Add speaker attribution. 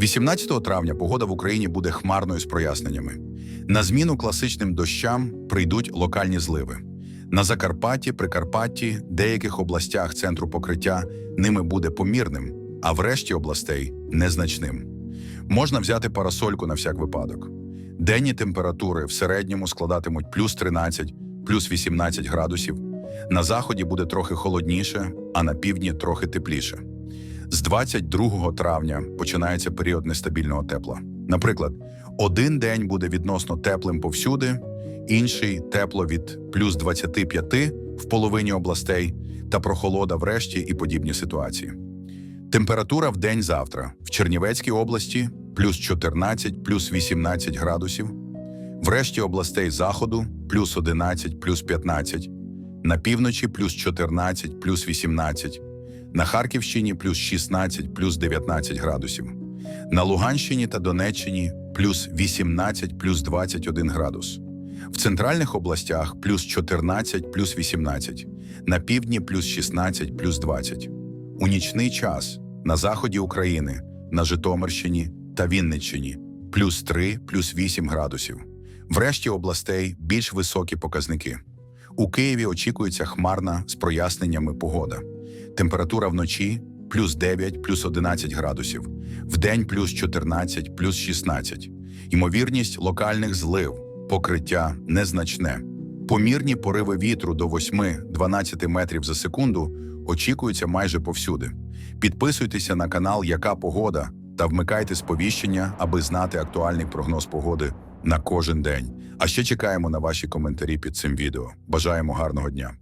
Speaker 1: 18 травня погода в Україні буде хмарною з проясненнями. На зміну класичним дощам прийдуть локальні зливи. На Закарпатті, Прикарпатті, деяких областях центру покриття ними буде помірним, а в решті областей незначним. Можна взяти парасольку на всяк випадок. Денні температури в середньому складатимуть плюс 13, плюс 18 градусів. На заході буде трохи холодніше, а на півдні трохи тепліше. З 22 травня починається період нестабільного тепла. Наприклад, один день буде відносно теплим повсюди, інший тепло від плюс 25 в половині областей та прохолода в решті і подібні ситуації. Температура в день завтра в Чернівецькій області плюс 14, плюс 18 градусів, в решті областей заходу плюс 11, плюс 15, на півночі плюс 14, плюс 18, на Харківщині плюс 16, плюс 19 градусів, на Луганщині та Донеччині плюс 18, плюс 21 градус. В центральних областях плюс 14, плюс 18, на півдні плюс 16, плюс 20. У нічний час на заході України, на Житомирщині та Вінниччині плюс 3, плюс 8 градусів. В решті областей більш високі показники. У Києві очікується хмарна з проясненнями погода. Температура вночі плюс 9, плюс 11 градусів, вдень плюс 14, плюс 16. Ймовірність локальних злив, покриття незначне. Помірні пориви вітру до 8-12 метрів за секунду очікуються майже повсюди. Підписуйтеся на канал Яка погода та вмикайте сповіщення, аби знати актуальний прогноз погоди на кожен день. А ще чекаємо на ваші коментарі під цим відео. Бажаємо гарного дня!